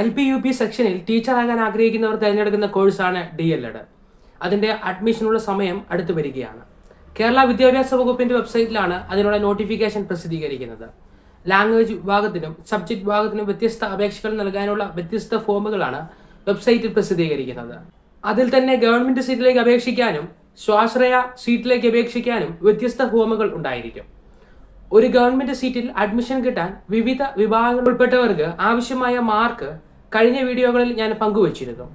L P U P സെക്ഷനിൽ ടീച്ചറാകാൻ ആഗ്രഹിക്കുന്നവർ തിരഞ്ഞെടുക്കുന്ന കോഴ്സാണ് ഡി എൽ എഡ് അതിന്റെ അഡ്മിഷനുള്ള സമയം അടുത്തു വരികയാണ്. കേരള വിദ്യാഭ്യാസ വകുപ്പിന്റെ വെബ്സൈറ്റിലാണ് അതിനുള്ള നോട്ടിഫിക്കേഷൻ പ്രസിദ്ധീകരിക്കുന്നത്. ലാംഗ്വേജ് വിഭാഗത്തിനും സബ്ജക്ട് വിഭാഗത്തിനും വ്യത്യസ്ത അപേക്ഷകൾ നൽകാനുള്ള വ്യത്യസ്ത ഫോമുകളാണ് വെബ്സൈറ്റിൽ പ്രസിദ്ധീകരിക്കുന്നത്. അതിൽ തന്നെ ഗവൺമെന്റ് സീറ്റിലേക്ക് അപേക്ഷിക്കാനും സ്വാശ്രയ സീറ്റിലേക്ക് അപേക്ഷിക്കാനും വ്യത്യസ്ത ഫോമുകൾ ഉണ്ടായിരിക്കും. ഒരു ഗവൺമെന്റ് സീറ്റിൽ അഡ്മിഷൻ കിട്ടാൻ വിവിധ വിഭാഗങ്ങൾ ഉൾപ്പെട്ടവർക്ക് ആവശ്യമായ മാർക്ക് കഴിഞ്ഞ വീഡിയോകളിൽ ഞാൻ പങ്കുവച്ചിരുന്നു.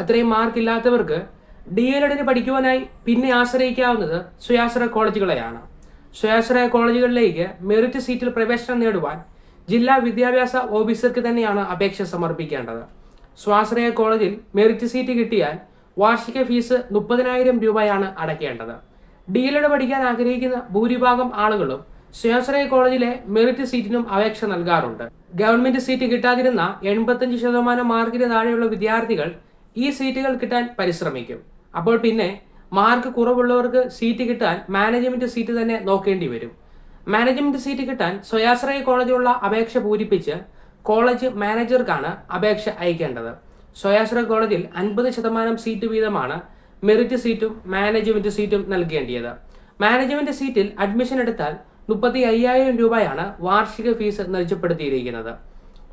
അത്രയും മാർക്ക് ഇല്ലാത്തവർക്ക് ഡി എൽ എഡിന് പഠിക്കുവാനായി പിന്നെ ആശ്രയിക്കാവുന്നത് സ്വയാശ്രയ കോളേജുകളെയാണ്. സ്വയാശ്രയ കോളേജുകളിലേക്ക് മെറിറ്റ് സീറ്റിൽ പ്രവേശനം നേടുവാൻ ജില്ലാ വിദ്യാഭ്യാസ ഓഫീസർക്ക് തന്നെയാണ് അപേക്ഷ സമർപ്പിക്കേണ്ടത്. സ്വാശ്രയ കോളേജിൽ മെറിറ്റ് സീറ്റ് കിട്ടിയാൽ വാർഷിക ഫീസ് മുപ്പതിനായിരം രൂപയാണ് അടയ്ക്കേണ്ടത്. ഡി എൽ എഡ് പഠിക്കാൻ ആഗ്രഹിക്കുന്ന ഭൂരിഭാഗം ആളുകളും സ്വാശ്രയ കോളേജിലെ മെറിറ്റ് സീറ്റിനും അപേക്ഷ നൽകാറുണ്ട്. ഗവൺമെന്റ് സീറ്റ് കിട്ടാതിരുന്ന എൺപത്തഞ്ച് ശതമാനം മാർക്കിന് താഴെയുള്ള വിദ്യാർത്ഥികൾ ഈ സീറ്റുകൾ കിട്ടാൻ പരിശ്രമിക്കും. അപ്പോൾ പിന്നെ മാർക്ക് കുറവുള്ളവർക്ക് സീറ്റ് കിട്ടാൻ മാനേജ്മെന്റ് സീറ്റ് തന്നെ നോക്കേണ്ടി വരും. മാനേജ്മെന്റ് സീറ്റ് കിട്ടാൻ സ്വയാശ്രയ കോളേജിലുള്ള അപേക്ഷ പൂരിപ്പിച്ച് കോളേജ് മാനേജർക്കാണ് അപേക്ഷ അയക്കേണ്ടത്. സ്വയാശ്രയ കോളേജിൽ അൻപത് ശതമാനം സീറ്റ് വീതമാണ് മെറിറ്റ് സീറ്റും മാനേജ്മെന്റ് സീറ്റും നൽകേണ്ടിയത്. മാനേജ്മെന്റ് സീറ്റിൽ അഡ്മിഷൻ എടുത്താൽ മുപ്പത്തി അയ്യായിരം രൂപയാണ് വാർഷിക ഫീസ് നിർജപ്പെടുത്തിയിരിക്കുന്നത്.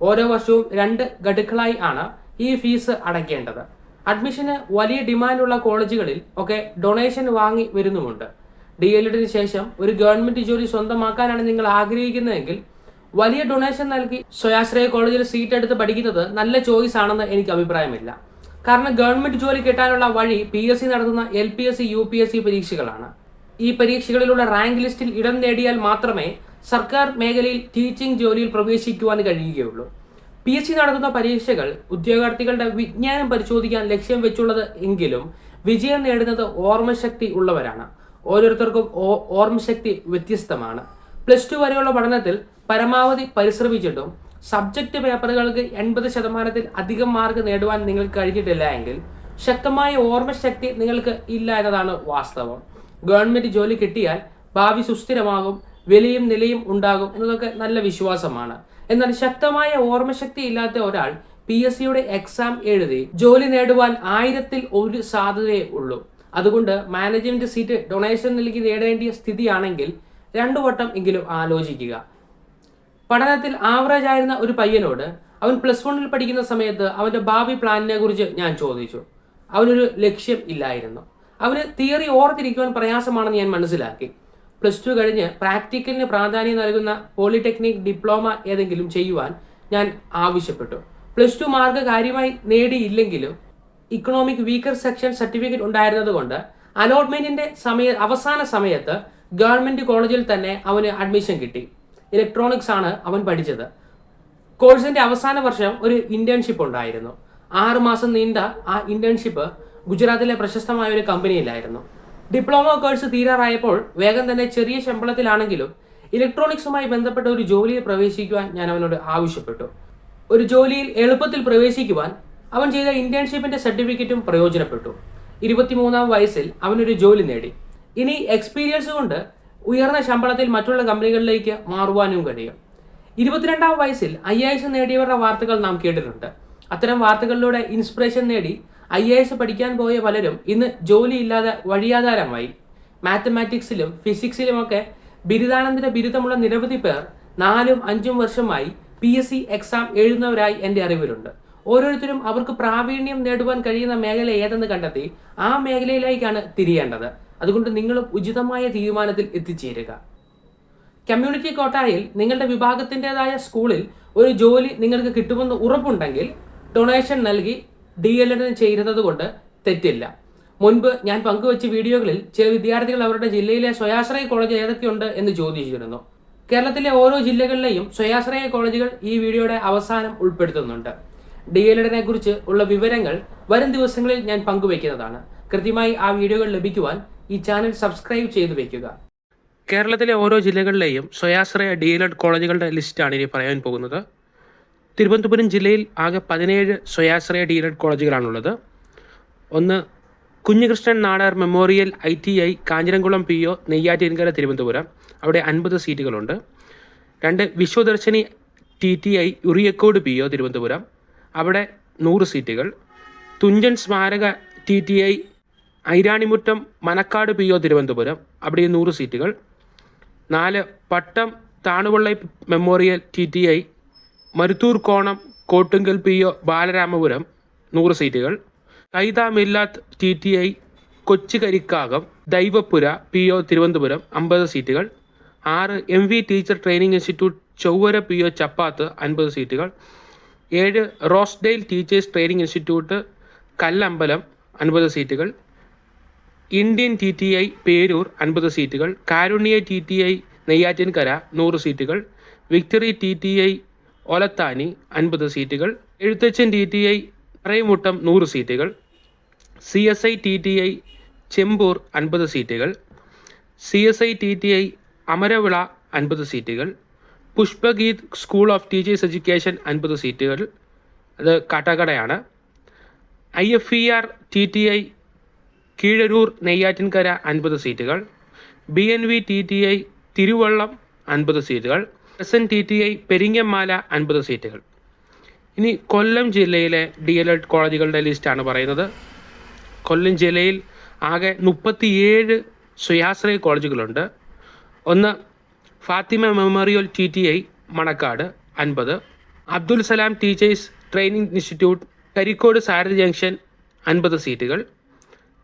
ഓരോ വർഷവും രണ്ട് ഘടുക്കളായി ആണ് ഈ ഫീസ് അടയ്ക്കേണ്ടത്. അഡ്മിഷന് വലിയ ഡിമാൻഡുള്ള കോളേജുകളിൽ ഒക്കെ ഡൊണേഷൻ വാങ്ങി വരുന്നുമുണ്ട്. ഡി എൽ ശേഷം ഒരു ഗവൺമെന്റ് ജോലി സ്വന്തമാക്കാനാണ് നിങ്ങൾ ആഗ്രഹിക്കുന്നതെങ്കിൽ വലിയ ഡൊണേഷൻ നൽകി സ്വയാശ്രയ കോളേജിൽ സീറ്റ് എടുത്ത് പഠിക്കുന്നത് നല്ല ചോയ്സ് ആണെന്ന് എനിക്ക് അഭിപ്രായമില്ല. കാരണം ഗവൺമെന്റ് ജോലി കിട്ടാനുള്ള വഴി പി എസ് സി നടത്തുന്ന L P S C U P S C പരീക്ഷകളാണ്. ഈ പരീക്ഷകളിലുള്ള റാങ്ക് ലിസ്റ്റിൽ ഇടം നേടിയാൽ മാത്രമേ സർക്കാർ മേഖലയിൽ ടീച്ചിങ് ജോലിയിൽ പ്രവേശിക്കുവാൻ കഴിയുകയുള്ളൂ. പി എസ് സി നടത്തുന്ന പരീക്ഷകൾ ഉദ്യോഗാർത്ഥികളുടെ വിജ്ഞാനം പരിശോധിക്കാൻ ലക്ഷ്യം വെച്ചുള്ളത് എങ്കിലും വിജയം നേടുന്നത് ഓർമ്മശക്തി ഉള്ളവരാണ്. ഓരോരുത്തർക്കും ഓർമ്മശക്തി വ്യത്യസ്തമാണ്. പ്ലസ് ടു വരെയുള്ള പഠനത്തിൽ പരമാവധി പരിശ്രമിച്ചിട്ടും സബ്ജക്റ്റ് പേപ്പറുകൾക്ക് എൺപത് ശതമാനത്തിൽ അധികം മാർക്ക് നേടുവാൻ നിങ്ങൾക്ക് കഴിഞ്ഞിട്ടില്ല എങ്കിൽ ശക്തമായ ഓർമ്മശക്തി നിങ്ങൾക്ക് ഇല്ല എന്നതാണ് വാസ്തവം. ഗവൺമെന്റ് ജോലി കിട്ടിയാൽ ഭാവി സുസ്ഥിരമാകും വിലയും നിലയും ഉണ്ടാകും എന്നതൊക്കെ നല്ല വിശ്വാസമാണ്. എന്നാൽ ശക്തമായ ഓർമ്മശക്തി ഇല്ലാത്ത ഒരാൾ പി എസ് സിയുടെ എക്സാം എഴുതി ജോലി നേടുവാൻ ആയിരത്തിൽ ഒരു സാധ്യതയേ ഉള്ളൂ. അതുകൊണ്ട് മാനേജ്മെന്റ് സീറ്റ് ഡൊണേഷൻ നൽകി നേടേണ്ടിയ സ്ഥിതിയാണെങ്കിൽ രണ്ടു വട്ടം എങ്കിലും ആലോചിക്കുക. പഠനത്തിൽ ആവറേജ് ആയിരുന്ന ഒരു പയ്യനോട് അവൻ പ്ലസ് വണ്ണിൽ പഠിക്കുന്ന സമയത്ത് അവന്റെ ഭാവി പ്ലാനിനെ കുറിച്ച് ഞാൻ ചോദിച്ചു. അവനൊരു ലക്ഷ്യം ഇല്ലായിരുന്നു. അവന് തിയറി ഓർത്തിരിക്കുവാൻ പ്രയാസമാണെന്ന് ഞാൻ മനസ്സിലാക്കി. പ്ലസ് ടു കഴിഞ്ഞ് പ്രാക്ടിക്കലിന് പ്രാധാന്യം നൽകുന്ന പോളിടെക്നിക് ഡിപ്ലോമ ഏതെങ്കിലും ചെയ്യുവാൻ ഞാൻ ആവശ്യപ്പെട്ടു. പ്ലസ് ടു മാർക്ക് കാര്യമായി നേടിയില്ലെങ്കിലും ഇക്കണോമിക് വീക്കർ സെക്ഷൻ സർട്ടിഫിക്കറ്റ് ഉണ്ടായിരുന്നത് കൊണ്ട് അലോട്ട്മെന്റിന്റെ സമയ അവസാന സമയത്ത് ഗവൺമെന്റ് കോളേജിൽ തന്നെ അവന് അഡ്മിഷൻ കിട്ടി. ഇലക്ട്രോണിക്സ് ആണ് അവൻ പഠിച്ചത്. കോഴ്സിന്റെ അവസാന വർഷം ഒരു ഇന്റേൺഷിപ്പ് ഉണ്ടായിരുന്നു. ആറ് മാസം നീണ്ട ആ ഇന്റേൺഷിപ്പ് ഗുജറാത്തിലെ പ്രശസ്തമായ ഒരു കമ്പനിയിലായിരുന്നു. ഡിപ്ലോമ കോഴ്സ് തീരാറായപ്പോൾ വേഗം തന്നെ ചെറിയ ശമ്പളത്തിലാണെങ്കിലും ഇലക്ട്രോണിക്സുമായി ബന്ധപ്പെട്ട ഒരു ജോലിയിൽ പ്രവേശിക്കുവാൻ ഞാൻ അവനോട് ആവശ്യപ്പെട്ടു. ഒരു ജോലിയിൽ എളുപ്പത്തിൽ പ്രവേശിക്കുവാൻ അവൻ ചെയ്ത ഇന്റേൺഷിപ്പിന്റെ സർട്ടിഫിക്കറ്റും പ്രയോജനപ്പെട്ടു. ഇരുപത്തിമൂന്നാം വയസ്സിൽ അവനൊരു ജോലി നേടി. ഇനി എക്സ്പീരിയൻസ് കൊണ്ട് ഉയർന്ന ശമ്പളത്തിൽ മറ്റുള്ള കമ്പനികളിലേക്ക് മാറുവാനും കഴിയും. ഇരുപത്തിരണ്ടാം വയസ്സിൽ ഐ നേടിയവരുടെ വാർത്തകൾ നാം കേട്ടിട്ടുണ്ട്. അത്തരം വാർത്തകളിലൂടെ ഇൻസ്പിറേഷൻ നേടി ഐ എ എസ് പഠിക്കാൻ പോയ പലരും ഇന്ന് ജോലിയില്ലാതെ വഴിയാധാരമായി. മാത്തമാറ്റിക്സിലും ഫിസിക്സിലുമൊക്കെ ബിരുദാനന്തര ബിരുദമുള്ള നിരവധി പേർ നാലും അഞ്ചും വർഷമായി പി എസ് സി എക്സാം എഴുതുന്നവരായി എന്റെ അറിവിലുണ്ട്. ഓരോരുത്തരും അവർക്ക് പ്രാവീണ്യം നേടുവാൻ കഴിയുന്ന മേഖല ഏതെന്ന് കണ്ടെത്തി ആ മേഖലയിലേക്കാണ് തിരിയേണ്ടത്. അതുകൊണ്ട് നിങ്ങളും ഉചിതമായ തീരുമാനത്തിൽ എത്തിച്ചേരുക. കമ്മ്യൂണിറ്റി കോട്ടായിൽ നിങ്ങളുടെ വിഭാഗത്തിന്റെതായ സ്കൂളിൽ ഒരു ജോലി നിങ്ങൾക്ക് കിട്ടുമെന്ന് ഉറപ്പുണ്ടെങ്കിൽ ഡൊണേഷൻ നൽകി ഡി എൽ എഡിന് ചേരുന്നത് കൊണ്ട് തെറ്റില്ല. മുൻപ് ഞാൻ പങ്കുവച്ച വീഡിയോകളിൽ ചില വിദ്യാർത്ഥികൾ അവരുടെ ജില്ലയിലെ സ്വയാശ്രയ കോളേജ് ഏതൊക്കെയുണ്ട് എന്ന് ചോദിച്ചിരുന്നു. കേരളത്തിലെ ഓരോ ജില്ലകളിലെയും സ്വയാശ്രയ കോളേജുകൾ ഈ വീഡിയോയുടെ അവസാനം ഉൾപ്പെടുത്തുന്നുണ്ട്. ഡി എൽ എഡിനെ കുറിച്ച് ഉള്ള വിവരങ്ങൾ വരും ദിവസങ്ങളിൽ ഞാൻ പങ്കുവയ്ക്കുന്നതാണ് കൃത്യമായി ആ വീഡിയോകൾ ലഭിക്കുവാൻ ഈ ചാനൽ സബ്സ്ക്രൈബ് ചെയ്തു വയ്ക്കുക കേരളത്തിലെ ഓരോ ജില്ലകളിലെയും സ്വയാശ്രയ ഡി എൽ എഡ് കോളേജുകളുടെ ലിസ്റ്റാണ് ഇനി പറയാൻ പോകുന്നത്. തിരുവനന്തപുരം ജില്ലയിൽ ആകെ പതിനേഴ് സ്വയാശ്രയ ഡി എൽ എഡ് കോളേജുകളാണുള്ളത്. ഒന്ന് Kunhikrishnan Nadar memorial I T I Kanjiramkulam P O Neyyattinkara Thiruvananthapuram. അവിടെ അൻപത് സീറ്റുകളുണ്ട്. രണ്ട് Vishwadarshini T T I Uriyakode P O Thiruvananthapuram. അവിടെ നൂറ് സീറ്റുകൾ. തുഞ്ചൻ സ്മാരക T T I Iranimuttam Manacaud P O Thiruvananthapuram. അവിടെ നൂറ് സീറ്റുകൾ. നാല് Pattom Thanuvalli memorial T T I Maruthoor കോണം കോട്ടുങ്കൽ പി ഒ ബാലരാമപുരം നൂറ് സീറ്റുകൾ. Kaitha Millath T T I Kochukarikkakam Daivappura P O Thiruvananthapuram അമ്പത് സീറ്റുകൾ. ആറ് M V teacher training institute Chowara P O Chappath അൻപത് സീറ്റുകൾ. ഏഴ് Rosedale teachers training institute Kallambalam അൻപത് സീറ്റുകൾ. Indian T T I Peroor അൻപത് സീറ്റുകൾ. Karunya T T I Neyyattinkara നൂറ് സീറ്റുകൾ. Victory T T I Olathanni അൻപത് സീറ്റുകൾ. Ezhuthachan T T I Aramuttam നൂറ് സീറ്റുകൾ. C S I T T I Chempoor അൻപത് സീറ്റുകൾ. C S I T T I Amaravila അൻപത് സീറ്റുകൾ. Pushpageeth school of teachers education അൻപത് സീറ്റുകൾ. അത് കാട്ടാക്കടയാണ്. I F E R T T I Keezharoor Neyyattinkara അൻപത് സീറ്റുകൾ. B N V T T I Thiruvallam അൻപത് സീറ്റുകൾ. S N T T I Peringamala അൻപത് സീറ്റുകൾ. ഇനി കൊല്ലം ജില്ലയിലെ ഡി എൽ എഡ് കോളേജുകളുടെ ലിസ്റ്റാണ് പറയുന്നത്. കൊല്ലം ജില്ലയിൽ ആകെ മുപ്പത്തിയേഴ് സ്വയാശ്രയ കോളേജുകളുണ്ട്. ഒന്ന് Fathima memorial T T I Manacaud അൻപത്. Abdul Salam teachers training institute Karicode Sarathi junction അൻപത് സീറ്റുകൾ.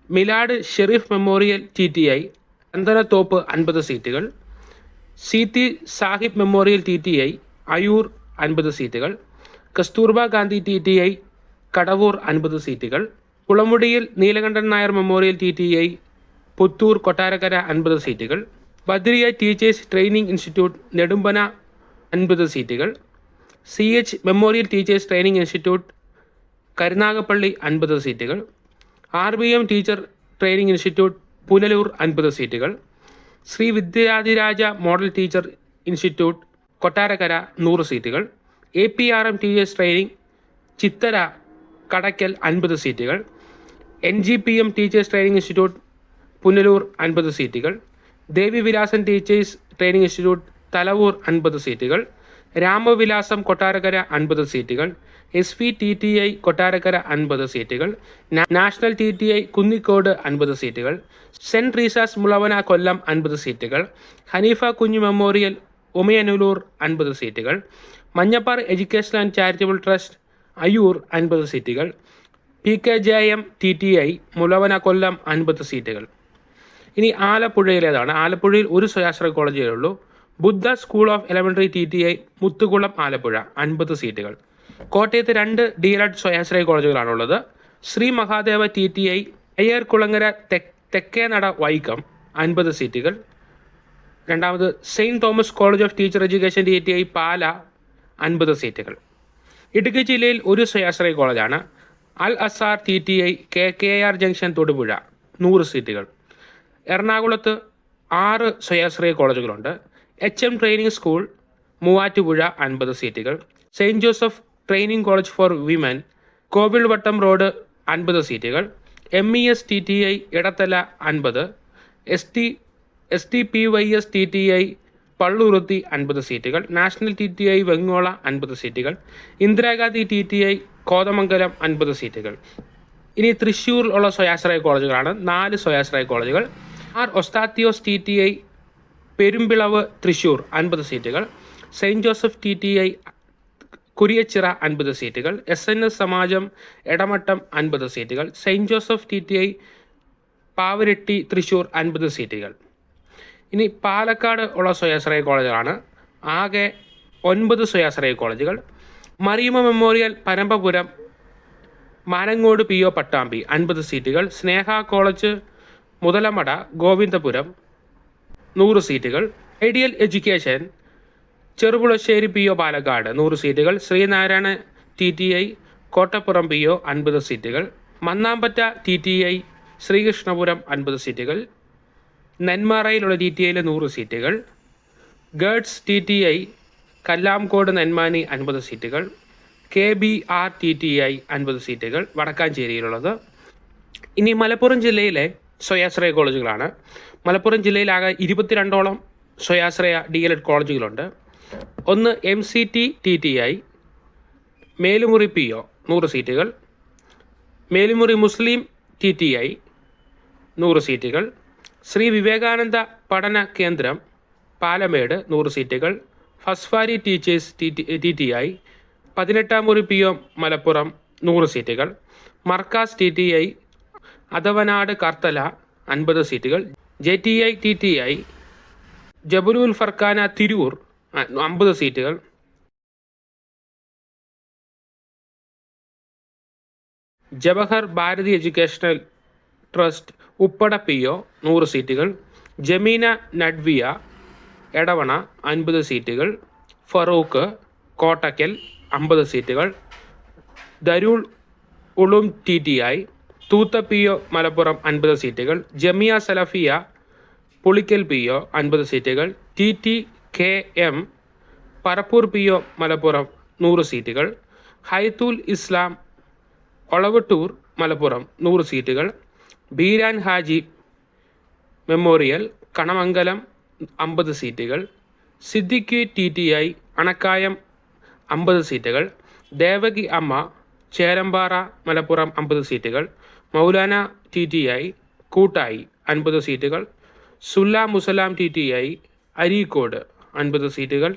Milad Sherif memorial T T I Chandanathoppe അൻപത് സീറ്റുകൾ. Seethi Sahib memorial T T I Ayur അൻപത് സീറ്റുകൾ Kasturba Gandhi T T I Kadavoor അൻപത് സീറ്റുകൾ കുളമുടിയിൽ Neelakantan Nair memorial T T I Puthur Kottarakkara അൻപത് സീറ്റുകൾ Badriya teachers training institute Nedumbana അൻപത് സീറ്റുകൾ C H memorial teachers training institute Karunagappally അൻപത് സീറ്റുകൾ R B M teacher training institute Punalur അൻപത് സീറ്റുകൾ Sree Vidyadhiraja model teacher institute Kottarakkara നൂറ് സീറ്റുകൾ. A P R M T S training Chithara Kadakkal അൻപത് സീറ്റുകൾ. N G P M teachers training institute Punalur അൻപത് സീറ്റുകൾ. Devi Vilasan teachers training institute Thalavoor അൻപത് സീറ്റുകൾ. രാമവിലാസം കൊട്ടാരക്കര അൻപത് സീറ്റുകൾ S V T T I Kottarakkara അൻപത് സീറ്റുകൾ national T T I Kunnicode അൻപത് സീറ്റുകൾ സെന്റ് റീസാസ് മുളവന കൊല്ലം അൻപത് സീറ്റുകൾ ഹനീഫ കുഞ്ഞു മെമ്മോറിയൽ ഉമയനൂലൂർ അൻപത് സീറ്റുകൾ Manjappara education and charitable trust Ayur അൻപത് സീറ്റുകൾ P K J M T T I Mulavana Kollam അൻപത് സീറ്റുകൾ. ഇനി ആലപ്പുഴയിലേതാണ്. ആലപ്പുഴയിൽ ഒരു സ്വയാശ്രയ കോളേജേ ഉള്ളൂ. Buddha school of elementary T T I Muthukulam Alappuzha അൻപത് സീറ്റുകൾ. കോട്ടയത്ത് രണ്ട് ഡി എൽ എഡ് സ്വയാശ്രയ കോളേജുകളാണുള്ളത്. Shri Mahadeva T T I Ayyarkulangara തെക്കേ തെക്കേനട വൈക്കം അൻപത് സീറ്റുകൾ. രണ്ടാമത് saint Thomas college of teacher education T T I Pala അൻപത് സീറ്റുകൾ. ഇടുക്കി ജില്ലയിൽ ഒരു സ്വയാശ്രയ കോളേജാണ്. Al Azhar T T I K K R junction Thodupuzha നൂറ് സീറ്റുകൾ. എറണാകുളത്ത് ആറ് സ്വയാശ്രയ കോളേജുകളുണ്ട്. H M training school Muvattupuzha അൻപത് സീറ്റുകൾ. Saint Joseph training college for women Kovilvattom road അൻപത് സീറ്റുകൾ. M E S T T I Edathala അൻപത്. S T S T P Y S T T I പള്ളുറുത്തി അൻപത് സീറ്റുകൾ. National T T I Vengola അൻപത് സീറ്റുകൾ. Indira Gandhi T T I Kothamangalam അൻപത് സീറ്റുകൾ. ഇനി തൃശ്ശൂരിലുള്ള സ്വയാശ്രയ കോളേജുകളാണ്. നാല് സ്വയാശ്രയ കോളേജുകൾ. R Osthathios T T I Perumpilavu Thrissur അൻപത് സീറ്റുകൾ. Saint Joseph T T I Kuriachira അൻപത് സീറ്റുകൾ. S N S Samajam Edamattam അൻപത് സീറ്റുകൾ. Saint Joseph T T I Pavaratty Thrissur അൻപത് സീറ്റുകൾ. ഇനി പാലക്കാട് ഉള്ള സ്വയാശ്രയ കോളേജുകളാണ്. ആകെ ഒൻപത് സ്വയാശ്രയ കോളേജുകൾ. Mariyama memorial Parambapuram Manangode P O Pattambi അൻപത് സീറ്റുകൾ. സ്നേഹ കോളേജ് മുതലമട ഗോവിന്ദപുരം നൂറ് സീറ്റുകൾ. Ideal education Cherpulassery P O Palakkad നൂറ് സീറ്റുകൾ. Sreenarayana T T I Kottappuram P O അൻപത് സീറ്റുകൾ. Mannampatta T T I Sreekrishnapuram അൻപത് സീറ്റുകൾ. നെന്മാറയിലുള്ള ടി ടി ഐയിലെ നൂറ് സീറ്റുകൾ. ഗേഡ്സ് T T I Kallamkode Nenmani അൻപത് സീറ്റുകൾ. K B R T T I അൻപത് സീറ്റുകൾ. വടക്കാഞ്ചേരിയിലുള്ളത്. ഇനി മലപ്പുറം ജില്ലയിലെ സ്വയാശ്രയ കോളേജുകളാണ്. മലപ്പുറം ജില്ലയിലാകെ ഇരുപത്തിരണ്ടോളം സ്വയാശ്രയ ഡി എൽ എഡ് കോളേജുകളുണ്ട്. ഒന്ന് M C T T T I Melumuri P O നൂറ് സീറ്റുകൾ. മേലുമുറി മുസ്ലിം ടി ടി ഐ നൂറ് സീറ്റുകൾ. ശ്രീ വിവേകാനന്ദ പഠന കേന്ദ്രം പാലമേട് നൂറ് സീറ്റുകൾ. ഫസ്ഫാരി teachers T T T I പതിനെട്ടാം മുറി പി ഒ മലപ്പുറം നൂറ് സീറ്റുകൾ. Markaz T T I Athavanad Karthala അൻപത് സീറ്റുകൾ. J T I T T I ജബുലുൽ Fergana Tirur അമ്പത് സീറ്റുകൾ Jawahar Bharathi educational trust Uppada P O നൂറ് സീറ്റുകൾ ജമീന നഡ്വിയ എടവണ അൻപത് സീറ്റുകൾ ഫറൂഖ് കോട്ടക്കൽ അമ്പത് സീറ്റുകൾ Darul Uloom T T I Thootha P O Malappuram അൻപത് സീറ്റുകൾ ജമിയ സലഫിയ പുളിക്കൽ പി ഒ അൻപത് സീറ്റുകൾ T T K M Parappur P O Malappuram നൂറ് സീറ്റുകൾ ഹൈത്തുൽ ഇസ്ലാം ഒളവട്ടൂർ മലപ്പുറം നൂറ് സീറ്റുകൾ ബീരാൻ ഹാജി മെമ്മോറിയൽ കണമംഗലം അമ്പത് സീറ്റുകൾ Siddique T T I Anakkayam അമ്പത് സീറ്റുകൾ ദേവകി അമ്മ ചേരമ്പാറ മലപ്പുറം അമ്പത് സീറ്റുകൾ Maulana T T I Koottayi അൻപത് സീറ്റുകൾ. Sullamussalam T T I Areekode അൻപത് സീറ്റുകൾ.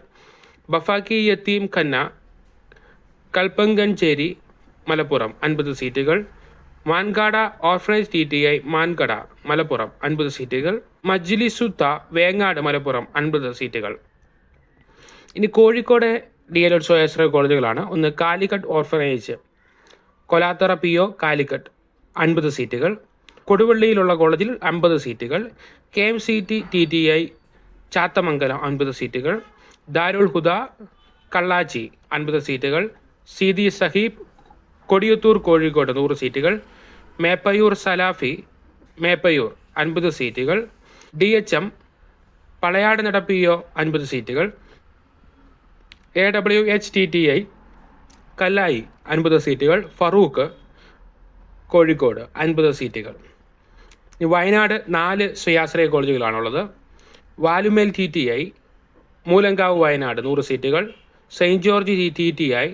ബഫാക്കി യത്തീം ഖന്ന കൽപ്പങ്കഞ്ചേരി മലപ്പുറം അൻപത് സീറ്റുകൾ. Mankada orphanage T T I Mankada Malappuram അൻപത് സീറ്റുകൾ. മജ്ലിസുത്ത വേങ്ങാട് മലപ്പുറം അൻപത് സീറ്റുകൾ. ഇനി കോഴിക്കോട് ഡി എൽ എഡ് സ്വയാശ്രയ കോളേജുകളാണ്. ഒന്ന് Calicut orphanage Kolathara P O Calicut അൻപത് സീറ്റുകൾ കൊടുവള്ളിയിലുള്ള കോളേജിൽ അമ്പത് സീറ്റുകൾ K M C T T T I Chathamangalam അൻപത് സീറ്റുകൾ ദാരുൽ ഹുദ കള്ളാച്ചി അൻപത് സീറ്റുകൾ സീതി സഹീബ് കൊടിയത്തൂർ കോഴിക്കോട് നൂറ് സീറ്റുകൾ മേപ്പയൂർ സലാഫി മേപ്പയൂർ അൻപത് സീറ്റുകൾ ഡി എച്ച് എം പളയാട് നടപ്പിയോ അൻപത് സീറ്റുകൾ A W H T T I Kallai അൻപത് സീറ്റുകൾ ഫറൂഖ് കോഴിക്കോട് അൻപത് സീറ്റുകൾ. വയനാട് നാല് സ്വയാശ്രയ കോളേജുകളാണുള്ളത്. Valumel T T I Moolankavu Wayanad നൂറ് സീറ്റുകൾ saint George T T I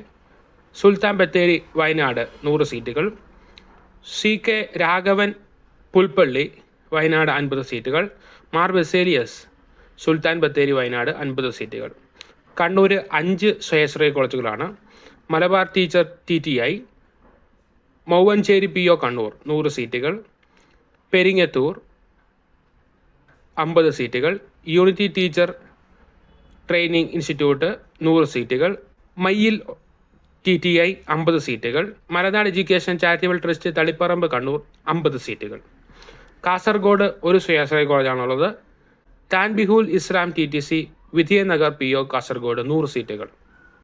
Sultan Bathery Wayanad നൂറ് സീറ്റുകൾ സി കെ രാഘവൻ പുൽപ്പള്ളി വയനാട് അൻപത് സീറ്റുകൾ മാർ ബെസേലിയസ് സുൽത്താൻ ബത്തേരി വയനാട് അൻപത് സീറ്റുകൾ. കണ്ണൂർ അഞ്ച് സ്വയശ്രയ കോളേജുകളാണ്. Malabar teacher T T I Mavanchery P O Kannur നൂറ് സീറ്റുകൾ. പെരിങ്ങത്തൂർ അമ്പത് സീറ്റുകൾ. യൂണിറ്റി ടീച്ചർ ട്രെയിനിങ് ഇൻസ്റ്റിറ്റ്യൂട്ട് നൂറ് സീറ്റുകൾ. മയ്യിൽ ടി ടി ഐ അമ്പത് സീറ്റുകൾ. Malanad education charitable trust Taliparamba Kannur അമ്പത് സീറ്റുകൾ. കാസർഗോഡ് ഒരു സ്വയാശ്രയ കോളേജാണുള്ളത്. Tanbeehul Islam T T C Vidyanagar P O Kasaragod നൂറ് സീറ്റുകൾ.